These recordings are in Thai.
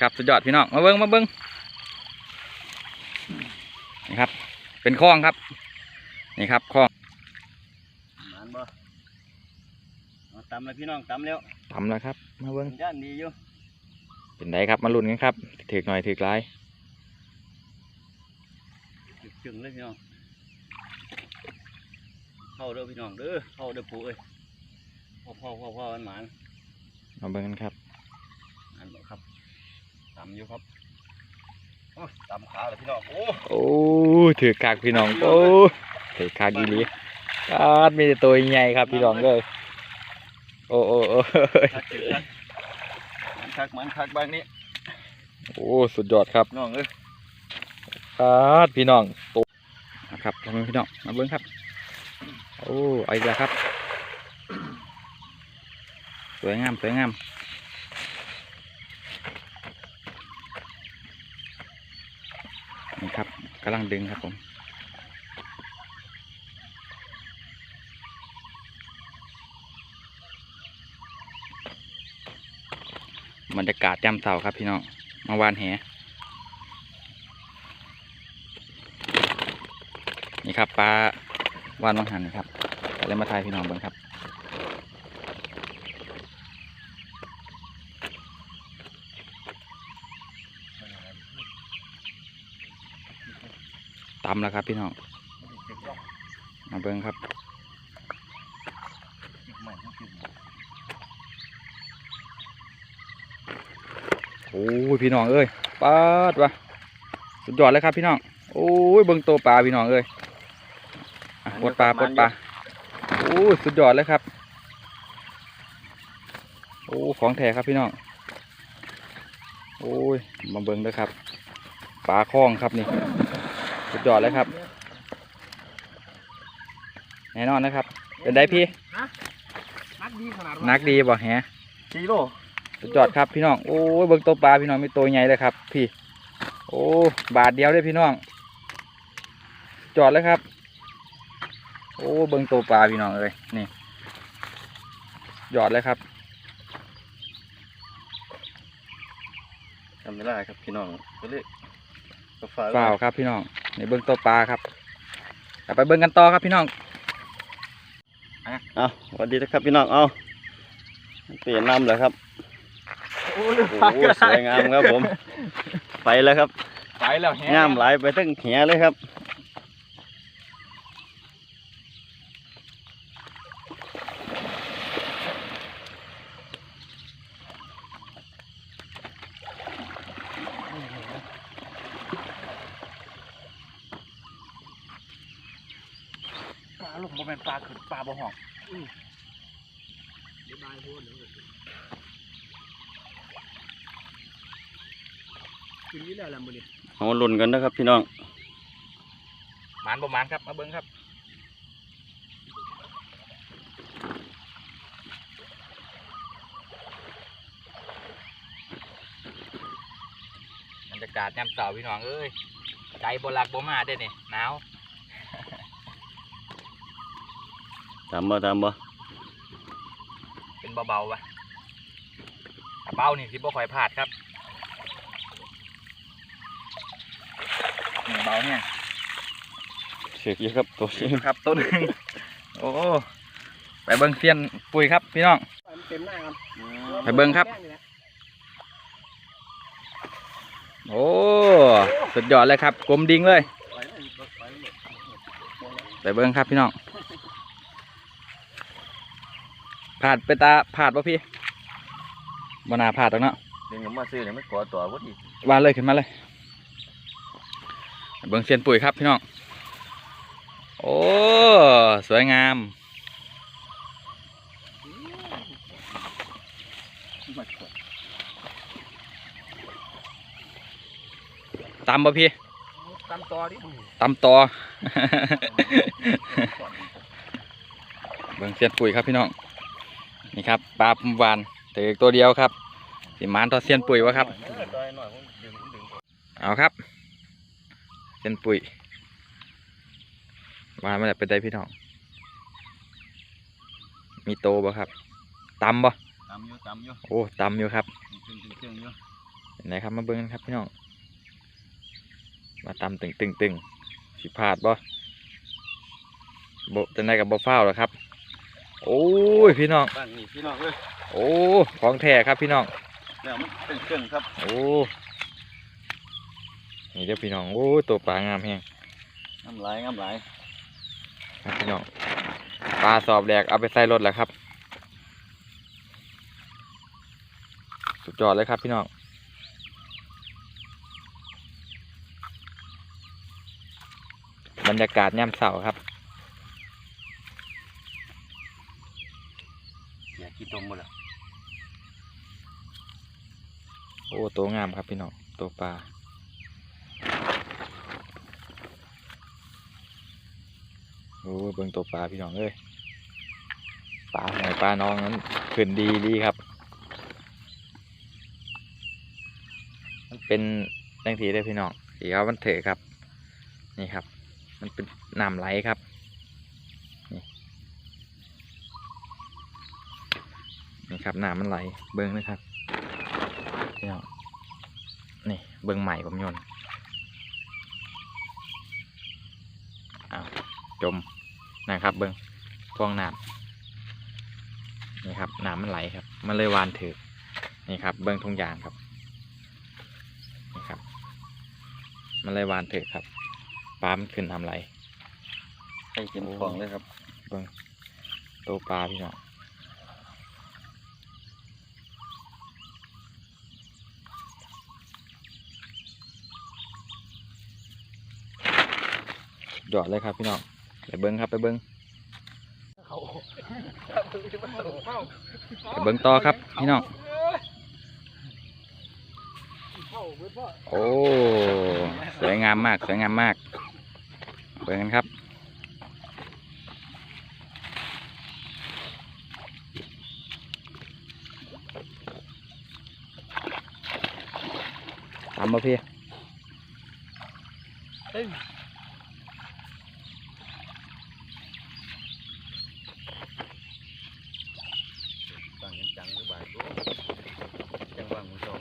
ดยอดครับสุดยอดพี่น้องมาเบิ้งมาเบิ้งนี่ครับ เป็นคลองครับ นี่ครับคลองหมานบ่เอาตำเลยพี่น้องตำแล้วทำแล้วครับ มาเบิ้งย่านดีอยู่เป็นไดครับมาลุ้นกันครับถือหน่อยถือหลายจึงๆเลยพี่น้องเข้าเด้อพี่น้องเด้อเข้าเด้อปู่เอ้ยพ่อพ่อพ่อพ่อมันหมานมาเบิ้งกันครับหมานบ่ครับ ตำอยู่ครับโอ้ยตำขาเลยพี่น้องโอ้โอ้ถือกากพี่น้องโอ้ถือกากดีหลีกาดมีแต่ตัวใหญ่ครับพี่น้องเลยโอ้โอ้โอ้คักเจอคักมันคักมันคักบางนี้โอ้สุดยอดครับน้องเอ้ยครับพี่น้องโตนะครับทำให้พี่น้องมาเบิ้งครับ โอ้ไอ้ละครับสวยงามสวยงามนี่ครับกำลังดึงครับผมบรรยากาศย่ำเสาครับพี่น้องมาวานแหนี่ครับปลาวานวังหันครับเลยมาทายพี่น้องเบิ่งครับ ตำแล้วครับพี่น้องมาเบิ่งครับโอ้ยพี่น้องเอ้ยปาดวะสุดยอดเลยครับพี่น้องโอ้ยเบิ่งตัวปลาพี่น้องเอ้ยปดปลาปดปลาโอ้ยสุดยอดเลยครับโอ้ของแท้ครับพี่น้องโอ้ยมาเบิ่งเด้อครับปลาคล้องครับนี่ สุดยอดเลยครับ แน่นอนนะครับ เป็นได้พี่นักดีขนาดนักดีบ่แฮะกิโลสุดยอดครับพี่น้อง โอ้ยเบิ่งตัวปลาพี่น้องมีตัวใหญ่เลยครับ พี่ โอ้ บาทเดียวเลยพี่น้อง จอดเลยครับ โอ้เบิ่งตัวปลาพี่น้องเอ้ยนี่ยอดเลยครับจำไม่ได้ครับพี่น้องก็เลยก็ฝากเปล่าครับพี่น้อง นี่เบิ่งตัวปลาครับเอาไปเบิ่งกันต่อครับพี่น้องเอาสวัสดีนะครับพี่น้อง เอาเปลี่ยนน้ำเลยครับโอ้สวยงามครับผม ไปแล้วครับ ไปแล้วแฮงามหลายไปตั้งแหเลยครับ ลาลูกบ่เป็นปลาคือปลาบ่หอกเอาลุ่นกันนะครับพี่น้องหมานบ่หมานครับ มาเบิ่งครับบรรยากาศยามเสาร์พี่น้องเอ้ยใจบ่หลักบ่มาได้เนี่ยหนาว ตามบ่ตามบ่เป็นเบาๆวะถ้าเบานี่สิบ่ค่อยพลาดครับนี่เบาเนี่ยเชือกเยอะครับตัวเชือกครับต้นหนึ่งโอ้ไปเบิ้งเซียนปุ๋ยครับพี่น้องเต็มหน้าครับไปเบิ่งครับ โอ้สุดยอดเลยครับกลมดิ่งเลย ไปเบิ้งครับพี่น้อง ผาดไปตาผาดป่ะพี่บนาผาดตรงเนาะเดี๋ยวผมมาซื้อเนี่ยไม่กลัวตัวพอดีวานเลยขึ้นมาเลยไปเบิ้งเซียนปุ๋ยครับพี่น้อง โอ้ สวยงามตามป่ะพี่ตามต่อดิตำต่อเบิ่งเสียนปุ๋ยครับพี่น้อง นี่ครับปลาพุมวานถือตัวเดียวครับสิมานทอดเสียนปุ๋ยวะครับ เอาครับเสียนปุ๋ยวานมาแล้วเป็นได้พี่น้อง มีโตบ่ครับตำบ่ตามอยู่ตามอยู่โอ้ตำอยู่ครับตึงตึงตึงอยู่โเห็นไหมครับมาเบิ้งกันครับพี่น้อง มาตำตึงตึงตึงสิพลาดบ่บ่จะได้กับบ่ฟ้าวหรอครับ โอ้ยพี่น้องตั้งนี่พี่น้องเลยโอ้ของแท้ครับพี่น้องแล้วมันเป็นเครื่องครับโอ้นี่เด้อพี่น้องโอ้ตัวปลางามแฮงน้ำลายน้ำลายครับพี่น้องปลาสอบแหลกเอาไปใส่รถแล้วครับ สุดยอดเลยครับพี่น้องบรรยากาศย่ำเสาครับ อยา กกินตมหมดล้วโอ้ตัวงามครับพี่น้องตัวปลาโอ้เบิ่งตัวปลาพี่น้องเอ้ยปลาหอยปลาน้องนั้นขึ้นดีดีครับ มันเป็นดังทีได้พี่น้องสีขาวมันเถอะครับ นี่ครับ มันเป็นน้ำไหลครับ นี่นี่ ครับน้ำมันไหลเบิ้งนะครับพี่น้องนี่เบิ้งใหม่ผมโยนอ้าวจมนะครับ เบิ้งฟองน้ำนี่ครับน้ำมันไหลครับ มันเลยวานถือนี่ครับ เบิ้งทุงยางครับนี่ครับ มันเลยวานถือครับปลามันขึ้นทำไรให้กินของเลยครับ เบิ่งตัวปลาพี่น้อง ยอดเลยครับพี่น้องไปเบิ้งครับไปเบิ้งไปเบิ้งต่อครับพี่น้องโอ้สวยงามมากสวยงามมากเบิ้งกันครับตามมาพี่ เฮ้ย ตั้งจังหรือบ่ายจังว่างมือสอง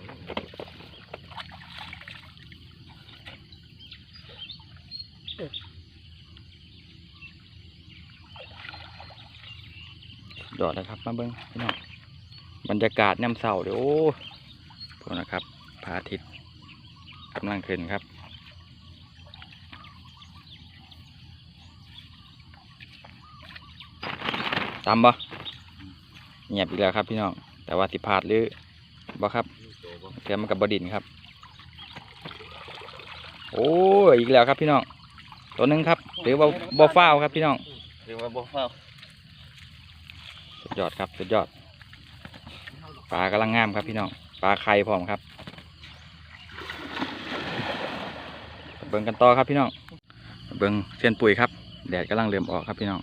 ยอดเลยครับ มาเบิ้งพี่น้องบรรยากาศย่ำเสาเดี๋ยวโอ้พวกนะครับพระอาทิตย์กำลังขึ้นครับตามบ่เงียบอีกแล้วครับพี่น้อง แต่ว่าสิพาดหรือบ่ครับเทียมมันกับบดินครับ โอ้อีกแล้วครับพี่น้อง ตัวหนึงครับ หรือว่าบ่ฟ้าวครับพี่น้องเรียกว่าบ่ฟ้าว ยอดครับสุดยอดปลากำลังงามครับพี่น้องปลาไข่พร้อมครับเบิ่งกันต่อครับพี่น้องเบิ่งเส้นปุ๋ยครับแดดกำลังเริ่มออกครับพี่น้อง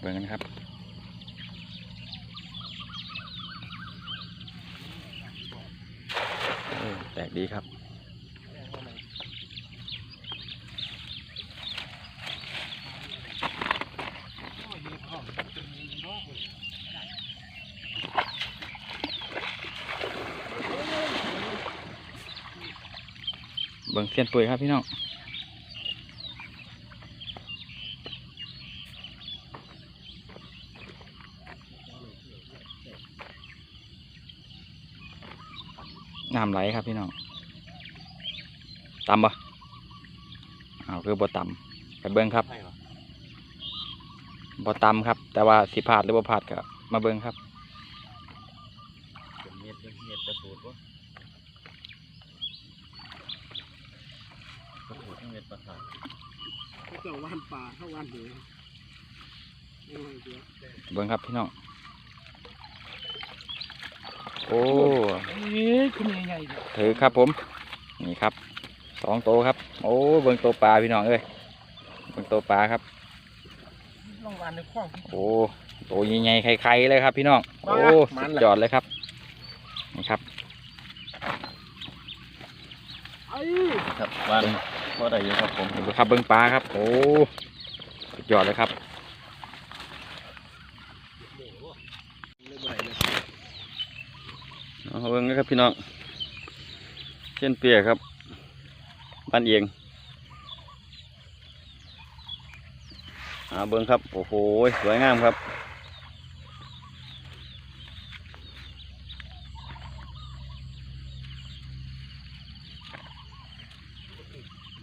เบิ่งกันครับแตกดีครับ เบิ่งเส้นปุ๋ยครับพี่น้องน้ำไหลครับพี่น้องตำปะเอาคือบ่ตำไปเบิ้งครับใช่หรอบ่ตำครับ แต่ว่าสิพลาดหรือบ่พลาดก็มาเบิ้งครับเป็นเม็ดเป็นเม็ดประสูตรวะประสูตรทั้ง เม็ดประสาทเจ้าว่านป่าเข้าว่านเหนือโอ้ยเดี๋ยวเบิ้งครับพี่น้อง โอ้เอ้ยขึ้นใหญ่ๆเนี่ยถือครับผม นี่ครับ สองโตวครับ โอ้เบิ้งตัวปลาพี่น้องเอ้ย เบิ้งตัวปลาครับลองวานในคลองโอ้ตัวใหญ่ๆไข่ๆเลยครับ พี่น้อง โอ้มันสุดแหละยอดเลยครับ นี่ครับไอ้ครับวัน พอได้อยู่ครับผมดูครับเบิ้งปลาครับ โอ้สุดยอดเลยครับเบ่อยเลยเอาเบิ่งนะครับพี่น้องเช่นเปียครับบ้านเอียงอาเบิ่งครับ โอ้โหสวยงามครับ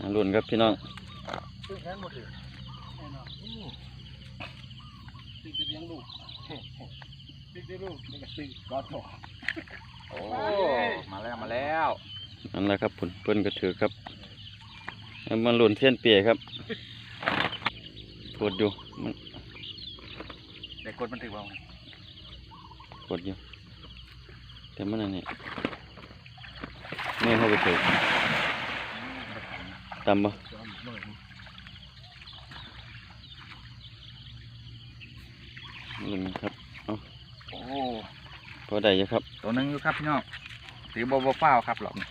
อ่ารุ่นครับพี่น้อง ตึกแค่หมดเลยแน่นอนตึกจะเลี้ยงลูกตึกได้ลูกนี่ก็ ตึกกอดต่อโอ้มาแล้วมาแล้วนั่นแหละครับผลเพิ่นก็ถือครับแล้วมันหล่นเทียนเปียครับกดอยู่มันเด็กกดมันถือว่ากดอยู่แต่มันอันนี้ไม่เข้าไปถือ ตำปะจอมหน่อยหล่นครับโอ้พอได้อยู่ครับ ตัวหนึงอยู่ครับพี่น้องถือบ่บ่เปล่าครับหรอกนี่